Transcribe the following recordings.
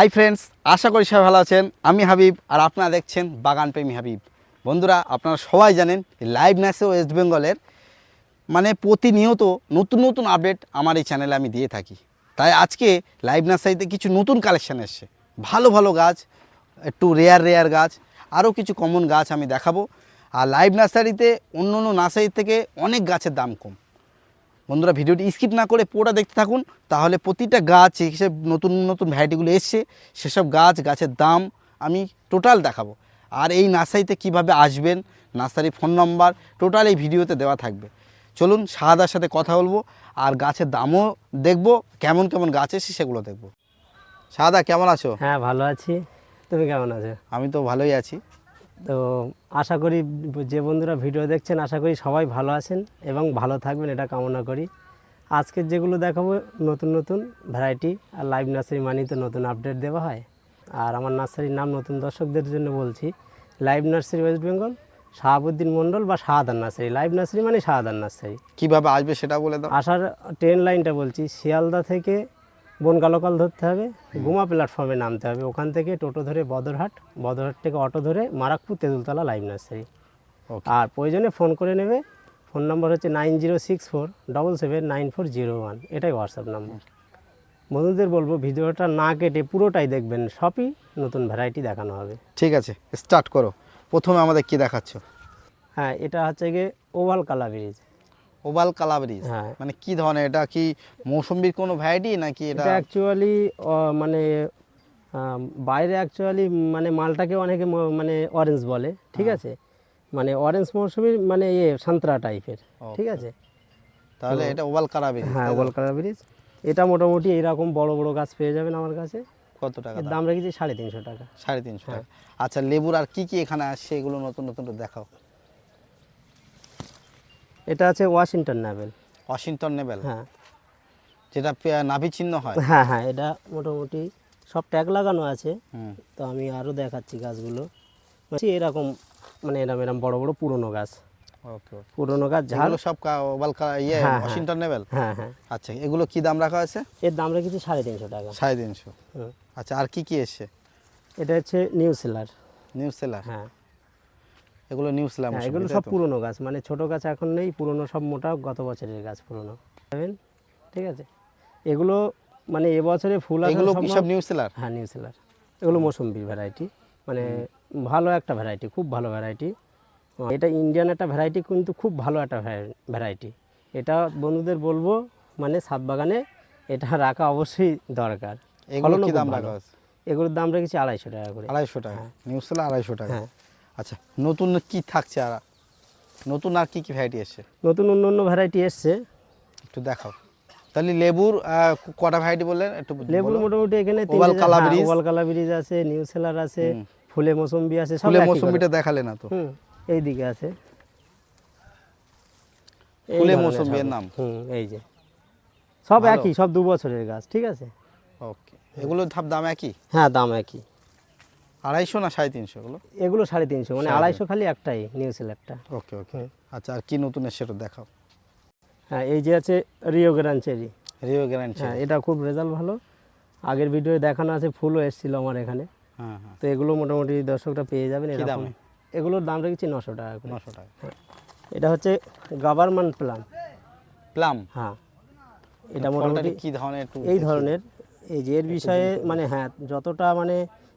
Hi friends আশা করি সবাই ভালো আছেন। আমি হাবিব আর আপনারা দেখছেন বাগান প্রেমী হাবিব। বন্ধুরা, আপনারা সবাই জানেন লাইভ ন্যাসে ওয়েস্ট বেঙ্গলের মানে প্রতিনিয়ত নতুন নতুন আপডেট আমার এই চ্যানেলে আমি দিয়ে থাকি। তাই আজকে লাইভ নার্সারিতে কিছু নতুন কালেকশান এসছে। ভালো ভালো গাছ, একটু রেয়ার রেয়ার গাছ আরও কিছু কমন গাছ আমি দেখাবো। আর লাইভ নার্সারিতে অন্য অন্য নার্সারির থেকে অনেক গাছের দাম কম। বন্ধুরা ভিডিওটি স্কিপ না করে পুরোটা দেখতে থাকুন তাহলে প্রতিটা গাছ হিসেবে নতুন নতুন ভ্যারাইটিগুলো এসছে সেসব গাছ গাছের দাম আমি টোটাল দেখাবো। আর এই নার্সারিতে কীভাবে আসবেন নার্সারি ফোন নাম্বার টোটাল এই ভিডিওতে দেওয়া থাকবে। চলুন শাহাদার সাথে কথা বলব আর গাছের দামও দেখব কেমন কেমন গাছ এসে সেগুলো দেখব। শাহাদা কেমন আছো? হ্যাঁ ভালো আছি। তুমি কেমন আছো? আমি তো ভালোই আছি। তো আশা করি যে বন্ধুরা ভিডিও দেখছেন আশা করি সবাই ভালো আছেন এবং ভালো থাকবেন এটা কামনা করি। আজকের যেগুলো দেখাবো নতুন নতুন ভ্যারাইটি আর লাইভ নার্সারি মানি তো নতুন আপডেট দেওয়া হয়। আর আমার নার্সারির নাম নতুন দর্শকদের জন্য বলছি live nursery West Bengal Shahabuddin Mondal বা শাহাদান নার্সারি লাইভ নার্সারি মানে শাহাদান নার্সারি কীভাবে আসবে সেটা বলে দাও। আসার ট্রেন লাইনটা বলছি শিয়ালদা থেকে বনকালোকাল ধরতে হবে গুমা প্ল্যাটফর্মে নামতে হবে। ওখান থেকে টোটো ধরে বদরহাট বদরহাট থেকে অটো ধরে মারাকপুর তেঁতুলতলা লাইভ নার্সারি। আর প্রয়োজনে ফোন করে নেবে ফোন নম্বর হচ্ছে nine zero six four double seven nine four zero one. এটাই হোয়াটসঅ্যাপ নাম্বার। বন্ধুদের বলব ভিডিওটা না কেটে পুরোটাই দেখবেন সবই নতুন ভ্যারাইটি দেখানো হবে। ঠিক আছে স্টার্ট করো। প্রথমে আমাদের কি দেখাচ্ছ? হ্যাঁ এটা হচ্ছে গিয়ে ওভাল কালা ব্রিজ ওভাল কালাবরিজ হ্যাঁ। মানে কি ধরনের? এটা কি মৌসুম্বির কোনো ভ্যারাইটি নাকি এটা অ্যাকচুয়ালি মানে বাইরে অ্যাকচুয়ালি মানে মালটাকে অনেকে মানে অরেঞ্জ বলে ঠিক আছে? মানে অরেঞ্জ মৌসুমির মানে ইয়ে সান্তরা টাইপের ঠিক আছে? তাহলে এটা ওভাল কালাবরিজ হ্যাঁ ওয়াল কালার ব্রিজ এটা মোটামুটি এরকম বড় বড় গাছ পেয়ে যাবেন আমার কাছে। কত টাকা দাম? দাম রেখেছি সাড়ে তিনশো টাকা। সাড়ে তিনশো হ্যাঁ। টাকা। আচ্ছা লেবুর আর কি কি এখানে আসছে এগুলো নতুন নতুন দেখাও। এটা আছে ওয়াশিংটন নাভেল। Washington naval? হ্যাঁ। যেটা নাভি চিহ্ন হয়? হ্যাঁ হ্যাঁ এটা মোটামুটি সব ট্যাগ লাগানো আছে। তো আমি আরও দেখাচ্ছি গাছগুলো। এরকম মানে এরকম এরকম বড় বড় পুরনো গাছ। পুরনো গাছ ঝাল। সব ইয়ে হ্যাঁ, হ্যাঁ। ওয়াশিংটন নেবেল হ্যাঁ হ্যাঁ। আচ্ছা এগুলো কি দাম রাখা হয়েছে এর দাম রেখেছি সাড়ে তিনশো টাকা। সাড়ে তিনশো। আচ্ছা আর কি কি এসছে? এটা হচ্ছে নিউ সেলার নিউ সেলার হ্যাঁ। এগুলো নিউ হ্যাঁ এগুলো সব পুরনো গাছ। মানে ছোট গাছ এখন নেই পুরনো সব মোটা গত বছরের গাছ পুরনো। বুঝলেন? ঠিক আছে? এগুলো মানে এবছরে ফুল আসার এগুলো সব নিউ সেলার হ্যাঁ নিউ সেলার এগুলো মৌসুম্বির ভ্যারাইটি মানে ভালো একটা ভ্যারাইটি খুব ভালো ভ্যারাইটি এটা ইন্ডিয়ান একটা ভ্যারাইটি কিন্তু খুব ভালো একটা ভ্যারাইটি এটা বন্ধুদের বলব মানে ছাদ বাগানে এটা রাখা অবশ্যই দরকার। এগুলো কি দাম রাখা এগুলোর দাম রেখেছি আড়াইশো টাকা করে। আড়াইশো টাকা? নিউ সেলার আড়াইশো টাকা? হ্যাঁ। আচ্ছা নতুন কি থাকছে আর নতুন আর কি কি ভ্যারাইটি এসছে? নতুন অন্য অন্য ভ্যারাইটি এসছে। একটু দেখাও। তাহলে লেবুর কটা ভ্যারাইটি বললেন? একটু লেবুর মোটামুটি এখানে ওভাল কালা ব্রিজ। ওয়াল কালা ব্রিজ আছে নিউ সেলার আছে ফুলে মৌসুম্বি আছে সব ফুলে করে। দেখালে না তো? এই দিকে আছে। ফুলে এর নাম? হুম এই যে। সব একই সব দু বছরের গাছ ঠিক আছে? ওকে এগুলো ধাপ দাম একই? হ্যাঁ দাম একই। আড়াইশো না সাড়ে তিনশো এগুলো? এগুলো সাড়ে তিনশো মানে আড়াইশো খালি একটাই নিউ সেলারটা ওকে ওকে। আচ্ছা আর কি নতুন একটু দেখাও। হ্যাঁ এই যে আছে রিও গ্রান চেরি রিও গ্যারান্টি হ্যাঁ এটা খুব রেজাল্ট ভালো। আগের ভিডিওয়ে দেখানো আছে ফুলও এসেছিল আমার এখানে। হ্যাঁ হ্যাঁ। তো এগুলো মোটামুটি দর্শকরা পেয়ে যাবেন এরকম। দামে? এগুলোর দাম রেখেছি নশো টাকা নশো টাকা। এটা হচ্ছে গভর্নমেন্ট প্ল্যান প্লাম হ্যাঁ। এটা মোটামুটি কি ধরনের এই ধরনের। এই যে এর বিষয়ে মানে হ্যাঁ যতটা মানে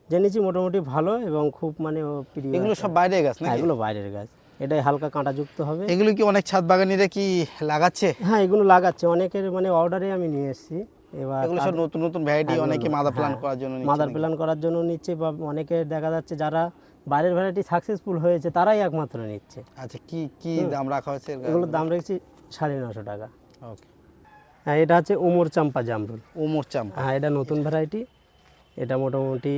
জেনেছি মোটামুটি ভালো এবং খুব মানে প্রিয় এগুলো সব বাইরের গাছ হ্যাঁ নাকি এগুলো বাইরের গাছ। এটাই হালকা কাঁটাযুক্ত হবে। এগুলো কি অনেক ছাদ বাগানিরা কি লাগাচ্ছে? হ্যাঁ এগুলো লাগাচ্ছে। অনেকের মানে অর্ডারে আমি নিয়ে এসেছি। এবার এগুলো সব নতুন নতুন ভ্যারাইটি অনেকে মাদার প্ল্যান করার জন্য মাদার প্ল্যান করার জন্য নিচ্ছে বা অনেকে দেখা যাচ্ছে যারা বাইরের ভ্যারাইটি সাকসেসফুল হয়েছে তারাই একমাত্র নিচ্ছে। আচ্ছা কি কি দাম রাখা হয়েছে এগুলোর দাম রেখেছি সাড়ে নশো টাকা। ওকে হ্যাঁ এটা হচ্ছে উমর চাম্পা জামরুল। উমর চাম হ্যাঁ এটা নতুন ভ্যারাইটি এটা মোটামুটি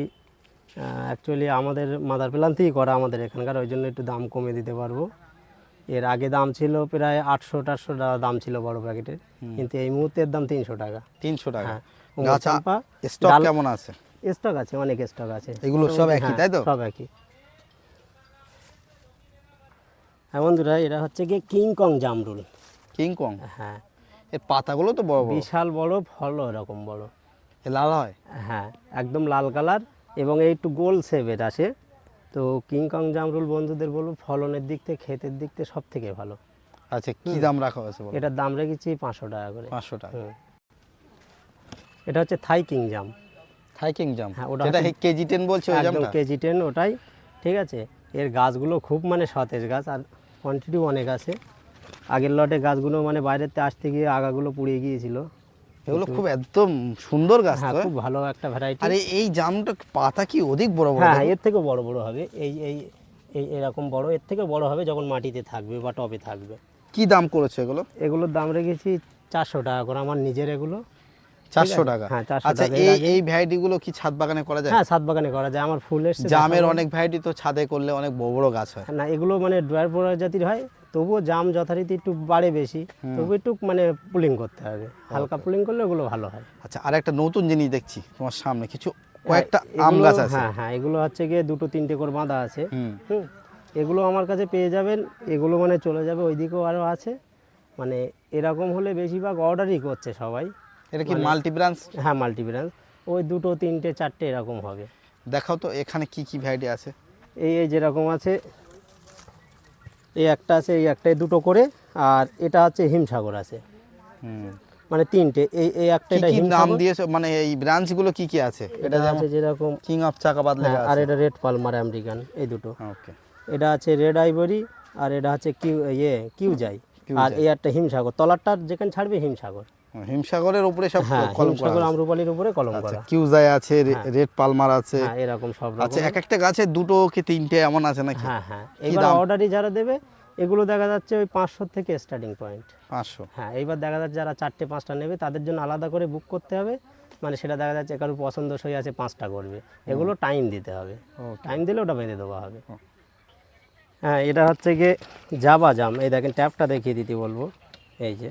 অ্যাকচুয়ালি আমাদের মাদার প্ল্যান থেকেই করা আমাদের এখানকার ওই জন্য একটু দাম কমে দিতে পারব। এর আগে দাম ছিল প্রায় আটশো টাটশো টাকা দাম ছিল বড় প্যাকেটের কিন্তু এই মুহূর্তের দাম তিনশো টাকা। তিনশো টাকা। হ্যাঁ। চাম্পা স্টক কেমন আছে? স্টক আছে অনেক স্টক আছে। এগুলো সব একই, হ্যাঁ, তাই তো? সব একই। হ্যাঁ বন্ধুরা এটা হচ্ছে কি কিংকং জামরুল। কিং কং হ্যাঁ। এর পাতাগুলো তো বড় বড়। বিশাল বড় ফল এরকম বড়। লাল হয়? হ্যাঁ একদম লাল কালার। এবং এই একটু গোল শেপের আসে। তো কিংকং জামরুল বন্ধুদের বলব ফলনের দিক থেকে ক্ষেতের দিক থেকে সব থেকে ভালো। আচ্ছা কি দাম রাখা হয়েছে এটার দাম রেখেছি পাঁচশো টাকা করে। পাঁচশো টাকা। এটা হচ্ছে থাই কিং জাম থাইকিং জাম হ্যাঁ, ওটা কেজি টেন বলছে একদম কেজি টেন ওটাই ঠিক আছে? এর গাছগুলো খুব মানে সতেজ গাছ আর কোয়ান্টিটিও অনেক আছে। আগের লটে গাছগুলো মানে বাইরেতে আসতে গিয়ে আগাগুলো পুড়িয়ে গিয়েছিল। এগুলো খুব একদম সুন্দর গাছ হ্যাঁ তো। খুব ভালো একটা ভ্যারাইটি আরে এই জামটা পাতা কি অধিক বড় বড় হ্যাঁ এর থেকে বড় বড় হবে। এই এই এই এরকম বড় এর থেকে বড় হবে যখন মাটিতে থাকবে বা টবে থাকবে। কি দাম করেছে এগুলো? এগুলোর দাম রেখেছি চারশো টাকা করে আমার নিজের এগুলো। চারশো টাকা? হ্যাঁ, 400 আচ্ছা এই এই ভ্যারাইটিগুলো কি ছাদ বাগানে করা যায়? হ্যাঁ ছাদ বাগানে করা যায়। আমার ফুল এসছে জামের অনেক ভ্যারাইটি তো ছাদে করলে অনেক বড় বড় গাছ হয়। না এগুলো মানে ড্রয়ার প্রজাতির হয়। তবুও জাম যথারীতি একটু বাড়ে বেশি তবু একটু মানে পুলিং করতে হবে। হালকা পুলিং করলে ওগুলো ভালো হয়। আচ্ছা আর একটা নতুন জিনিস দেখছি তোমার সামনে কিছু কয়েকটা হ্যাঁ, আম গাছ আছে। হ্যাঁ হ্যাঁ এগুলো হচ্ছে গিয়ে দুটো তিনটে করে বাঁধা আছে। হুম। এগুলো আমার কাছে পেয়ে যাবেন এগুলো মানে চলে যাবে ওইদিকেও আরও আছে। মানে এরকম হলে বেশিরভাগ অর্ডারই করছে সবাই। এটা কি মানে- মাল্টি ব্রাঞ্চ হ্যাঁ মাল্টিব্রাঞ্চ ওই দুটো তিনটে চারটে এরকম হবে। দেখাও তো এখানে কি কি ভ্যারাইটি আছে? এই এই যেরকম আছে এই একটা আছে এই একটাই দুটো করে আর এটা আছে হিমসাগর আছে। মানে তিনটে এই এই একটা এটা কি নাম দিয়েছে? মানে এই ব্রাঞ্চগুলো কি কি আছে? এটা আছে যেরকম কিং অফ চাকাবাদ লেখা আর এটা রেড পালমার আমেরিকান এই দুটো। ওকে এটা আছে রেড আইভরি আর এটা হচ্ছে কিউ ইয়ে কিউ যাই আর এই একটা হিমসাগর। তলারটার যেখানে ছাড়বে হিমসাগর। হিমসাগরের উপরে সব হ্যাঁ কলম করা আছে। আমরুপালির উপরে কলম আচ্ছা করা। কিউজাই আছে রেড পালমার আছে। হ্যাঁ এরকম সব আচ্ছা এক একটা গাছে দুটো কি তিনটে এমন আছে নাকি? হ্যাঁ হ্যাঁ। এবার অর্ডারই যারা দেবে এগুলো দেখা যাচ্ছে ওই পাঁচশো থেকে স্টার্টিং পয়েন্ট পাঁচশো। হ্যাঁ এইবার দেখা যাচ্ছে যারা চারটে পাঁচটা নেবে তাদের জন্য আলাদা করে বুক করতে হবে। মানে সেটা দেখা যাচ্ছে কারোর পছন্দসই আছে পাঁচটা করবে। এগুলো টাইম দিতে হবে। টাইম দিলে ওটা বেঁধে দেওয়া হবে। হ্যাঁ এটা হচ্ছে গিয়ে জাবা জাম এই দেখেন ট্যাপটা দেখিয়ে দিতে বলব। এই যে।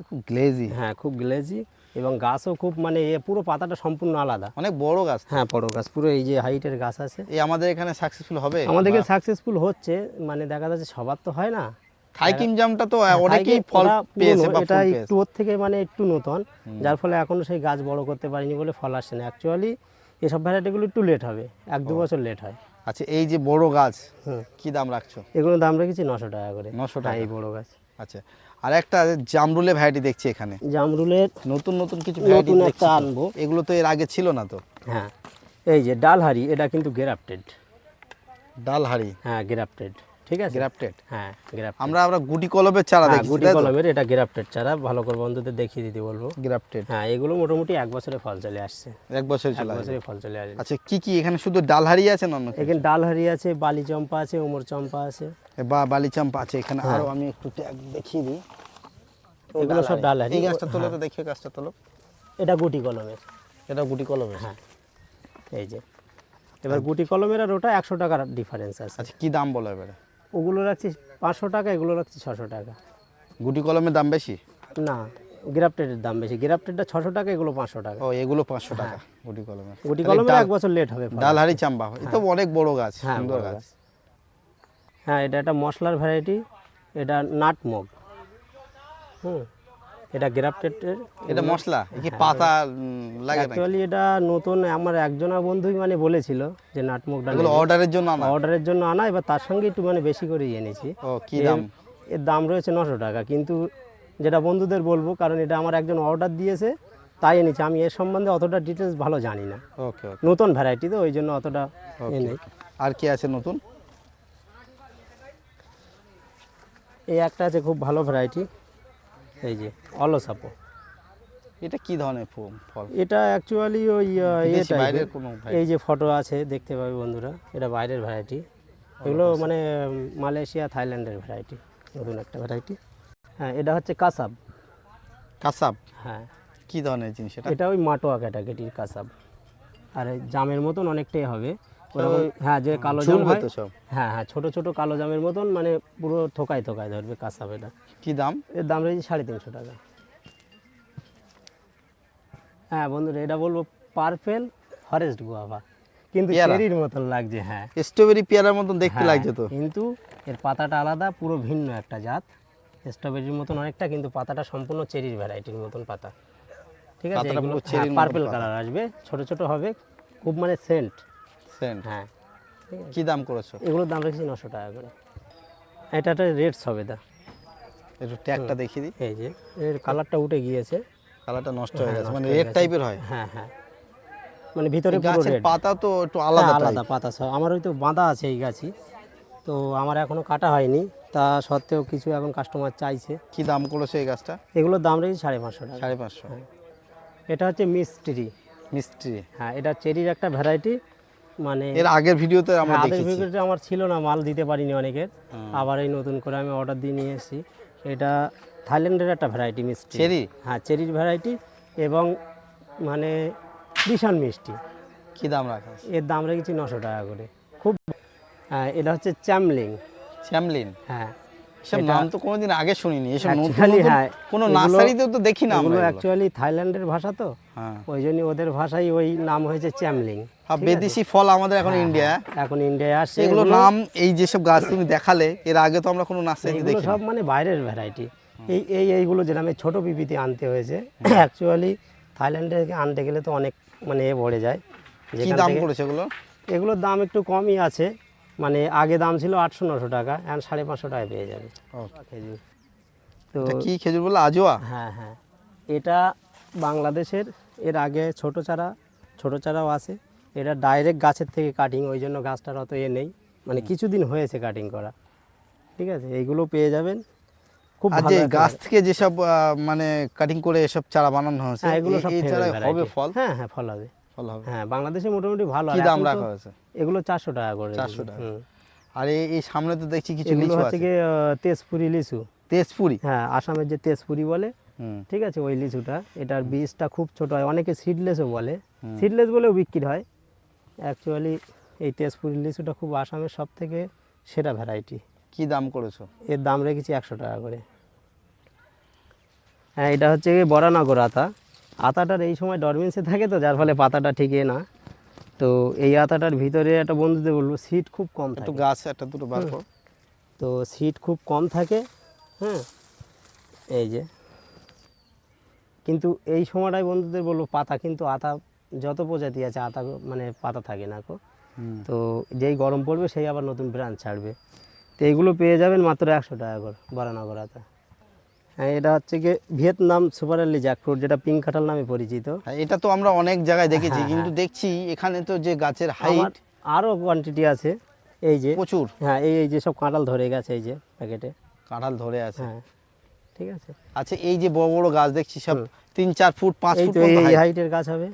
খুব গ্লেজি হ্যাঁ খুব গ্লেজি এবং গাছও খুব মানে এ পুরো পাতাটা সম্পূর্ণ আলাদা। অনেক বড় গাছ। হ্যাঁ বড় গাছ পুরো এই যে হাইটের গাছ আছে। এই আমাদের এখানে সাকসেসফুল হবে? আমাদেরকে সাকসেসফুল হচ্ছে মানে দেখা যাচ্ছে সবার তো হয় না। থাইকিম জামটা তো হ্যাঁ, অনেকেই ফল পেয়েছে বা এটা একটু ওর থেকে মানে একটু নতুন যার ফলে এখনও সেই গাছ বড় করতে পারিনি বলে ফল আসে না। অ্যাকচুয়ালি এসব ভ্যারাইটিগুলো একটু লেট হবে এক দু বছর লেট হয়। আচ্ছা এই যে বড় গাছ কি দাম রাখছো? এগুলো দাম রেখেছি নশো টাকা করে। 900 হ্যাঁ, টাকা? এই বড় গাছ। আচ্ছা আর একটা জামরুলে ভ্যারাইটি দেখছি এখানে। জামরুলের নতুন নতুন কিছু ভ্যারাইটি একটা আনব। এগুলো তো এর আগে ছিল না তো। হ্যাঁ এই যে ডালহারি এটা কিন্তু গ্রাফটেড ডালহারি? হ্যাঁ গ্রাফটেড ঠিক আছে? গ্রাফটেড হ্যাঁ গ্রাফটেড আমরা আমরা গুটি কলমের চারা দেখছি গুটি কলমের এটা গ্রাফটেড ছাড়া ভালো করে বন্ধুদের দেখিয়ে দিতে বলব। গ্রাফটেড হ্যাঁ এগুলো মোটামুটি এক বছরে ফল চলে আসছে। এক বছর চলে আসবে। বছরে ফল চলে আসবে। আচ্ছা কি কি এখানে শুধু ডালহারি আছে না? এখানে ডালহারি আছে বালি চম্পা আছে ওমর চম্পা আছে। বা বালিচাম্পা আছে এখানে হ্যাঁ। আরও আমি একটু ট্যাগ দেখিয়ে দিই। এগুলো সব ডালহারি এই গাছটা তোলো তো দেখি গাছটা তোলো। এটা গুটি কলমের। এটা গুটি কলমের? হ্যাঁ। এই যে। এবার গুটি কলমের আর ওটা একশো টাকার ডিফারেন্স আছে। আচ্ছা কি দাম বলো এবারে? ওগুলো রাখছি পাঁচশো টাকা এগুলো রাখছি ছশো টাকা। গুটি কলমের দাম বেশি? না গ্রাফটেডের দাম বেশি। গ্রাফটেডটা ছশো টাকা এগুলো পাঁচশো টাকা। ও এগুলো পাঁচশো টাকা গুটি কলমের। গুটি কলমে এক বছর লেট হবে। ডালহারি চাম্বা এ তো অনেক বড় গাছ হ্যাঁ সুন্দর গাছ। গাছ। হ্যাঁ এটা একটা মশলার ভ্যারাইটি এটা নাটমগ। হুম। এটা গ্রাফটেডের এটা মশলা? কি পাতা লাগে অ্যাকচুয়ালি এটা নতুন আমার একজনা বন্ধুই মানে বলেছিল যে নাটমগটা এগুলো অর্ডারের জন্য আনা? অর্ডারের জন্য আনা এবার তার সঙ্গে একটু মানে বেশি করেই এনেছি। ও কি দাম? এর দাম রয়েছে নশো টাকা কিন্তু যেটা বন্ধুদের বলব কারণ এটা আমার একজন অর্ডার দিয়েছে তাই এনেছি। আমি এর সম্বন্ধে অতটা ডিটেলস ভালো জানি না। ওকে ওকে। নতুন ভ্যারাইটি তো ওই জন্য অতটা এ নেই। আর কি আছে নতুন? এই একটা আছে খুব ভালো ভ্যারাইটি এই যে অলসাপো এটা কি ধরনের ফল? এটা অ্যাকচুয়ালি ওই বাইরের কোনো এই যে ফটো আছে দেখতে পাবে বন্ধুরা এটা বাইরের ভ্যারাইটি এগুলো মানে মালয়েশিয়া থাইল্যান্ডের ভ্যারাইটি নতুন একটা ভ্যারাইটি হ্যাঁ এটা হচ্ছে কাসাব। কাসাব? হ্যাঁ। কি ধরনের জিনিস এটা? এটা ওই মাটোয়া ক্যাটাগরির কাসাব। আর এই জামের মতন অনেকটাই হবে। ওরকম হ্যাঁ যে কালো জাম হয় হ্যাঁ হ্যাঁ ছোট ছোট কালো জামের মতন মানে পুরো থোকায় থোকায় ধরবে কি দাম? এর দাম রয়েছে সাড়ে তিনশো টাকা। হ্যাঁ বন্ধুরা এটা বলব পার্পেল ফরেস্ট গুয়াভা। কিন্তু চেরির মতন লাগছে হ্যাঁ। স্ট্রবেরি পেয়ারার মতন দেখতে হ্যাঁ, লাগছে তো? কিন্তু এর পাতাটা আলাদা পুরো ভিন্ন একটা জাত। স্ট্রবেরির মতন অনেকটা কিন্তু পাতাটা সম্পূর্ণ চেরির ভ্যারাইটির মতন পাতা। ঠিক আছে? মতন পার্পল। কালার আসবে। ছোট ছোট হবে খুব মানে সেন্ট। সেন্ট? হ্যাঁ। কি দাম করেছ? এগুলোর দাম রেখেছি নশো টাকা করে। এটা একটা রেড সবেদা একটু ট্যাগটা দেখিয়ে দিই। এই যে এর কালারটা উঠে গিয়েছে। কালারটা নষ্ট হয়ে হ্যাঁ, গেছে। মানে রেড টাইপের হয়? হ্যাঁ হ্যাঁ। মানে ভিতরে পুরো রেড। পাতা তো একটু আলাদা আলাদা পাতা সব। আমার ওই তো বাঁধা আছে এই গাছই তো আমার এখনও কাটা হয়নি। তা সত্ত্বেও কিছু এখন কাস্টমার চাইছে। কি দাম করেছ এই গাছটা? এগুলোর দাম রেখেছি সাড়ে পাঁচশো টাকা। সাড়ে পাঁচশো। এটা হচ্ছে মিস্ট্রি। মিস্ত্রি হ্যাঁ এটা চেরির একটা ভ্যারাইটি মানে এর আগের ভিডিওতে আমরা দেখেছি। আগের ভিডিওতে আমার ছিল না মাল দিতে পারিনি অনেকের। আবার এই নতুন করে আমি অর্ডার দিয়ে নিয়ে এসেছি। এটা থাইল্যান্ডের একটা ভ্যারাইটি মিষ্টি। চেরি? হ্যাঁ চেরির ভ্যারাইটি এবং মানে ভীষণ মিষ্টি। কী দাম রাখা এর দাম রেখেছি নশো টাকা করে। খুব হ্যাঁ এটা হচ্ছে চ্যামলিং। চ্যামলিন হ্যাঁ। এসব নাম তো কোনোদিন আগে শুনিনি। এসব নতুন হ্যাঁ, কোনো নার্সারিতেও তো দেখি না আমরা। অ্যাকচুয়ালি থাইল্যান্ডের ভাষা তো। হ্যাঁ। ওই জন্য ওদের ভাষায় ওই নাম হয়েছে চ্যামলিং বিদেশি ফল আমাদের এখন ইন্ডিয়া এখন ইন্ডিয়ায় আসছে এগুলো। নাম এই যেসব গাছ তুমি দেখালে এর আগে তো আমরা কোনো নার্সারিতে দেখি সব মানে বাইরের ভ্যারাইটি এই এই এইগুলো ছোটো পিপিতে আনতে হয়েছে অ্যাকচুয়ালি থাইল্যান্ডে আনতে গেলে তো অনেক মানে এ পড়ে যায়। কি দাম এগুলো? এগুলোর দাম একটু কমই আছে। মানে আগে দাম ছিল আটশো নশো টাকা এখন সাড়ে পাঁচশো টাকায় পেয়ে যাবে। খেজুর। তো কি খেজুর বলল আজোয়া? হ্যাঁ হ্যাঁ। এটা বাংলাদেশের এর আগে ছোট চারা ছোট চারাও আছে। এটা ডাইরেক্ট গাছের থেকে কাটিং ওই জন্য গাছটার অত এ নেই। মানে কিছুদিন হয়েছে কাটিং করা। ঠিক আছে? এইগুলো পেয়ে যাবেন। খুব ভালো গাছ থেকে যেসব মানে কাটিং করে এসব চারা বানানো হয়েছে হ্যাঁ এগুলো সব হবে ফল? হ্যাঁ হ্যাঁ ফল হবে। ফল হবে। হ্যাঁ বাংলাদেশে মোটামুটি ভালো। কি দাম রাখা হয়েছে? এগুলো চারশো টাকা করে 400 টাকা। আর এই সামনে তো দেখছি কিছু লিচু হচ্ছে আছে। কি তেজপুরি লিচু। তেজপুরি? হ্যাঁ আসামের যে তেজপুরি বলে ঠিক আছে ওই লিচুটা। এটার বীজটা খুব ছোট হয়। অনেকে সিডলেসও বলে। সিডলেস বলেও বিক্রি হয়। অ্যাকচুয়ালি এই তেজপুরি লিচুটা খুব আসামের সব থেকে সেরা ভ্যারাইটি কি দাম করেছ? এর দাম রেখেছি একশো টাকা করে। হ্যাঁ এটা হচ্ছে বরানগর আতা। আতাটার এই সময় ডরমেন্সে থাকে তো যার ফলে পাতাটা ঠিকই না। তো এই আতাটার ভিতরে একটা বন্ধুদের বলব সিট খুব কম থাকে। গাছ একটা দুটো বার তো সিট খুব কম থাকে হ্যাঁ এই যে। কিন্তু এই সময়টায় বন্ধুদের বলব পাতা কিন্তু আতা যত প্রজাতি আছে আতা মানে পাতা থাকে না কো তো যেই গরম পড়বে সেই আবার নতুন ব্রাঞ্চ ছাড়বে। তো এইগুলো পেয়ে যাবেন মাত্র একশো টাকা করে বারানগর আতা। এটা হচ্ছে গিয়ে ভিয়েতনাম সুপার আর্লি জ্যাকফ্রুট যেটা পিঙ্ক কাঁঠাল নামে পরিচিত। হ্যাঁ, এটা তো আমরা অনেক জায়গায় দেখেছি কিন্তু দেখছি এখানে তো যে গাছের হ্যাঁ, হাইট আরও কোয়ান্টিটি আছে এই যে প্রচুর। হ্যাঁ এই এই যে সব কাঁঠাল ধরে গেছে এই যে প্যাকেটে কাঁঠাল ধরে আছে। হ্যাঁ ঠিক আছে। আচ্ছা এই যে বড় বড় গাছ দেখছি সব তিন চার ফুট পাঁচ ফুট এই হাইটের গাছ হবে।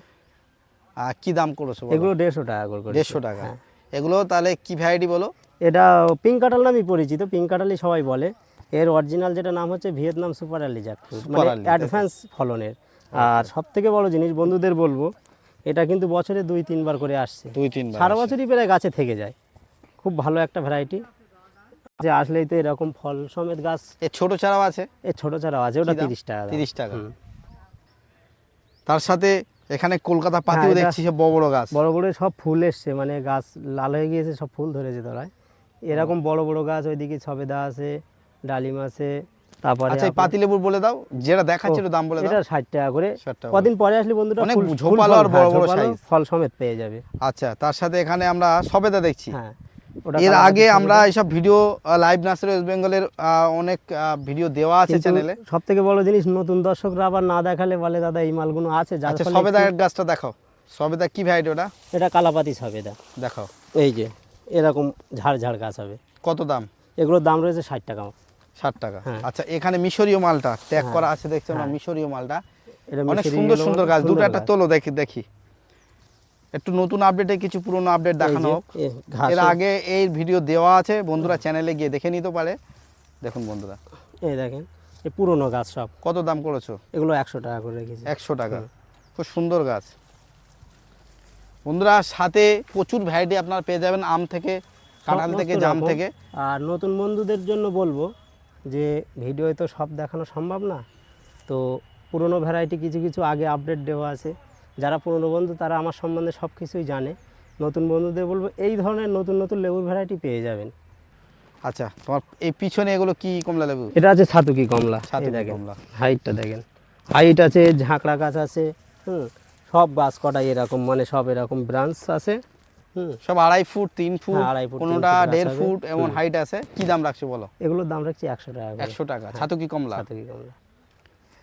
আর কি দাম করেছ? এগুলো দেড়শো টাকা করে। দেড়শো টাকা। হ্যাঁ। এগুলো তাহলে কি ভ্যারাইটি বলো? এটা পিঙ্ক কাঁঠাল নামই পরিচিত পিঙ্ক কাঁঠালই সবাই বলে। এর অরিজিনাল যেটা নাম হচ্ছে ভিয়েতনাম সুপার জ্যাকফ্রুট মানে? অ্যাডভান্স ফলনের। আর সব থেকে বড় জিনিস বন্ধুদের বলব এটা কিন্তু বছরে দুই তিনবার করে আসছে। দুই তিন সারা বছরই প্রায় গাছে থেকে যায়। খুব ভালো একটা ভ্যারাইটি যে আসলেই তো এরকম ফল সমেত গাছ। এ ছোট চারাও আছে? এর ছোট চারাও আছে ওটা? তিরিশ টাকা তিরিশ টাকা। তার সাথে এখানে কলকাতা পাতিও হ্যাঁ, দেখছি সব বড় বড় গাছ। বড় বড় সব ফুল এসছে মানে গাছ লাল হয়ে গিয়েছে সব ফুল ধরেছে তলায়। এরকম বড় বড় গাছ ওইদিকে সবেদা আছে ডালিম আছে তারপরে আচ্ছা বলে দাও যেটা দেখাচ্ছে একটু দাম বলে দাও। এটা ষাট টাকা করে। কদিন পরে আসলে বন্ধুটা অনেক ঝোপালো আর বড় হ্যাঁ, বড় ঝোপালো, size। ফল সমেত পেয়ে যাবে। আচ্ছা তার সাথে এখানে আমরা সবেদা দেখছি। হ্যাঁ এর আগে আমরা এইসব ভিডিও লাইভ নার্সারি ওয়েস্ট বেঙ্গলের অনেক ভিডিও দেওয়া আছে চ্যানেলে সব থেকে বড় জিনিস নতুন দর্শকরা আবার না দেখালে বলে দাদা এই মালগুলো আছে আচ্ছা সবেদা গাছটা দেখাও। সবেদা কি ভ্যারাইটি ওটা? এটা কালাপাতি সবেদা। দেখাও। এই যে এরকম ঝাড় ঝাড় গাছ হবে। কত দাম? এগুলোর দাম রয়েছে ষাট টাকা। ষাট টাকা। হ্যাঁ। আচ্ছা এখানে মিশরীয় মালটা ট্যাগ করা আছে দেখছি আমরা মিশরীয় মালটা। অনেক সুন্দর সুন্দর গাছ দুটো একটা তোলো দেখি দেখি। একটু নতুন আপডেটে কিছু পুরনো আপডেট দেখানো হোক। এর আগে এই ভিডিও দেওয়া আছে বন্ধুরা চ্যানেলে গিয়ে দেখে নিতে পারে। দেখুন বন্ধুরা। এই দেখেন এই পুরনো গাছ সব। কত দাম করেছ? এগুলো একশো টাকা করে রেখেছি। একশো টাকা। খুব সুন্দর গাছ। বন্ধুরা সাথে প্রচুর ভ্যারাইটি আপনারা পেয়ে যাবেন আম থেকে কাঁঠাল থেকে জাম থেকে। আর নতুন বন্ধুদের জন্য বলব যে ভিডিওয়ে তো সব দেখানো সম্ভব না তো পুরনো ভ্যারাইটি কিছু কিছু আগে আপডেট দেওয়া আছে। যারা পুরনো বন্ধু তারা আমার সম্বন্ধে সব কিছুই জানে। নতুন বন্ধুদের বলব এই ধরনের নতুন নতুন লেবুর ভ্যারাইটি পেয়ে যাবেন। আচ্ছা তোমার এই পিছনে এগুলো কি কমলা লেবু? এটা আছে ছাতুকি কমলা সাতুকি দেখেন কমলা। হাইটটা দেখেন। হাইট আছে ঝাঁকড়া গাছ আছে হুম সব গাছ কটাই এরকম মানে সব এরকম ব্রাঞ্চ আছে। সব আড়াই ফুট তিন ফুট হ্যাঁ, কোনোটা দেড় ফুট এমন হাইট আছে? কি দাম রাখছো বলো? এগুলোর দাম রাখছি একশো টাকা একশো টাকা। ছাতু কি কমলা? সাথে কি কমলা?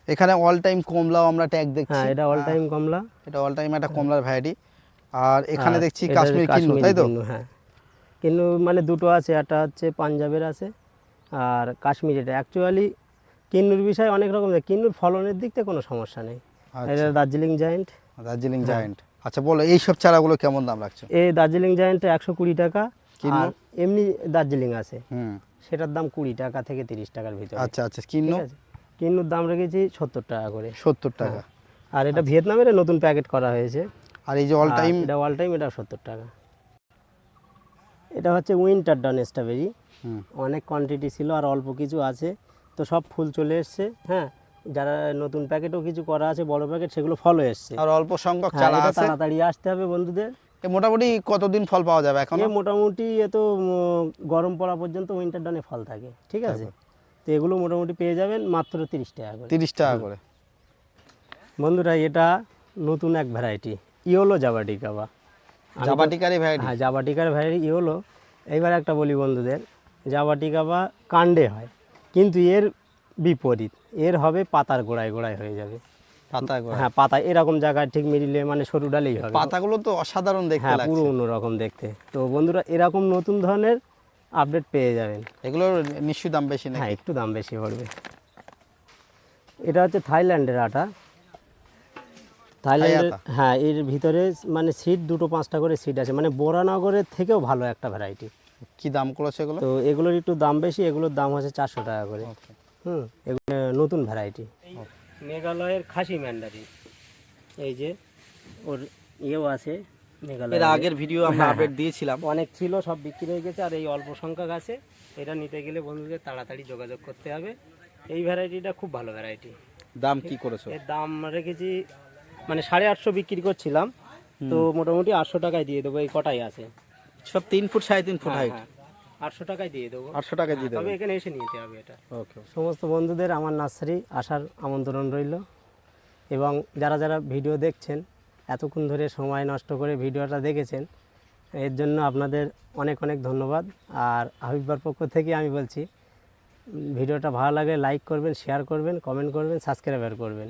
এখানে অল টাইম কমলাও আমরা ট্যাগ দেখছি। হ্যাঁ এটা অল টাইম কমলা। এটা অল টাইম একটা কমলার ভ্যারাইটি আর এখানে দেখছি কাশ্মীর কিন্নু তাই তো? হ্যাঁ। কিন্তু মানে দুটো আছে একটা হচ্ছে পাঞ্জাবের আছে আর কাশ্মীর এটা। অ্যাকচুয়ালি কিন্নুর বিষয়ে অনেক রকম। কিন্নুর ফলনের দিক থেকে কোনো সমস্যা নেই। আচ্ছা। এটা দার্জিলিং জায়েন্ট দার্জিলিং হ্যাঁ। জায়েন্ট আচ্ছা বলো এই সব চারাগুলো কেমন দাম রাখছো? এই দার্জিলিং জায়েন্ট একশো কুড়ি টাকা? আর এমনি দার্জিলিং আছে। হুম। সেটার দাম কুড়ি টাকা থেকে তিরিশ টাকার ভিতরে। আচ্ছা আচ্ছা কিন্নু? কিন্নুর দাম রেখেছি সত্তর টাকা করে। সত্তর টাকা। আর এটা ভিয়েতনামের নতুন প্যাকেট করা হয়েছে। আর এই যে অল টাইম এটা অল টাইম এটা সত্তর টাকা। এটা হচ্ছে উইন্টার ডান স্ট্রবেরি হুম। অনেক কোয়ান্টিটি ছিল আর অল্প কিছু আছে। তো সব ফুল চলে এসছে। হ্যাঁ। যারা নতুন প্যাকেটও কিছু করা আছে বড় প্যাকেট সেগুলো ফলও এসছে। আর অল্প সংখ্যক হ্যাঁ, চারা আছে। তাড়াতাড়ি আসতে হবে বন্ধুদের। মোটামুটি কতদিন ফল পাওয়া যাবে এখন? মোটামুটি এ তো গরম পড়া পর্যন্ত উইন্টার ডানে ফল থাকে ঠিক আছে? তো এগুলো মোটামুটি পেয়ে যাবেন মাত্র তিরিশ টাকা করে। তিরিশ টাকা করে। বন্ধুরা এটা নতুন এক ভ্যারাইটি ইওলো জাবাটিকাবা জাবাটিকারি ভ্যারাইটি হ্যাঁ জাবাটিকার ভ্যারাইটি ইওলো এইবার একটা বলি বন্ধুদের জাবাটিকাবা কাণ্ডে হয় কিন্তু এর বিপরীত। এর হবে পাতার গোড়ায় গোড়ায় হয়ে যাবে। পাতা হ্যাঁ পাতা এরকম জায়গায় ঠিক মিডিলে মানে সরু ডালেই হবে। পাতাগুলো তো অসাধারণ দেখতে হ্যাঁ পুরো অন্যরকম দেখতে। তো বন্ধুরা এরকম নতুন ধরনের আপডেট পেয়ে যাবেন। এগুলোর নিশ্চয়ই দাম বেশি না হ্যাঁ একটু দাম বেশি পড়বে। এটা হচ্ছে থাইল্যান্ডের আটা। থাইল্যান্ডের হ্যাঁ এর ভিতরে মানে সিট দুটো পাঁচটা করে সিট আছে। মানে বোরানগরের থেকেও ভালো একটা ভ্যারাইটি কি দাম করেছে এগুলো? তো এগুলোর একটু দাম বেশি এগুলোর দাম হচ্ছে চারশো টাকা করে. হুম। এগুলো নতুন ভ্যারাইটি মেঘালয়ের খাসি ম্যান্ডারি এই যে ওর ইয়েও আছে মেঘালয় আগের ভিডিও আমরা হ্যাঁ, আপডেট দিয়েছিলাম। অনেক ছিল সব বিক্রি হয়ে গেছে আর এই অল্প সংখ্যক আছে। এটা নিতে গেলে বন্ধুদের তাড়াতাড়ি যোগাযোগ করতে হবে। এই ভ্যারাইটিটা খুব ভালো ভ্যারাইটি দাম কি করেছ? এর দাম রেখেছি মানে সাড়ে আটশো বিক্রি করছিলাম। তো মোটামুটি আটশো টাকায় দিয়ে দেবো এই কটাই আছে। সব তিন ফুট সাড়ে তিন ফুট হাইট আটশো টাকায় দিয়ে দেবো। আটশো টাকা দিয়ে তবে এখানে এসে নিতে হবে এটা। ওকে সমস্ত বন্ধুদের আমার নার্সারি আসার আমন্ত্রণ রইল। এবং যারা যারা ভিডিও দেখছেন এতক্ষণ ধরে সময় নষ্ট করে ভিডিওটা দেখেছেন এর জন্য আপনাদের অনেক অনেক ধন্যবাদ। আর হাবিবার পক্ষ থেকে আমি বলছি ভিডিওটা ভালো লাগলে লাইক করবেন শেয়ার করবেন কমেন্ট করবেন সাবস্ক্রাইবার করবেন।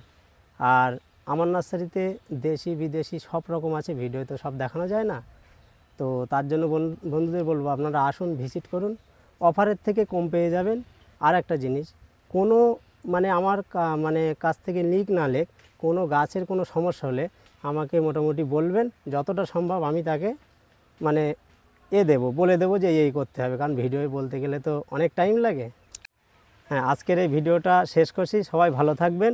আর আমার নার্সারিতে দেশি বিদেশি সব রকম আছে ভিডিও তো সব দেখানো যায় না। তো তার জন্য বন- বন্ধুদের বলব আপনারা আসুন ভিজিট করুন। অফারের থেকে কম পেয়ে যাবেন। আর একটা জিনিস, কোনো মানে আমার মানে কাছ থেকে লিক না লেক কোনো গাছের কোনো সমস্যা হলে আমাকে মোটামুটি বলবেন। যতটা সম্ভব আমি তাকে মানে এ দেবো, বলে দেবো যে এই করতে হবে। কারণ ভিডিও বলতে গেলে তো অনেক টাইম লাগে। হ্যাঁ আজকের এই ভিডিওটা শেষ করছি। সবাই ভালো থাকবেন।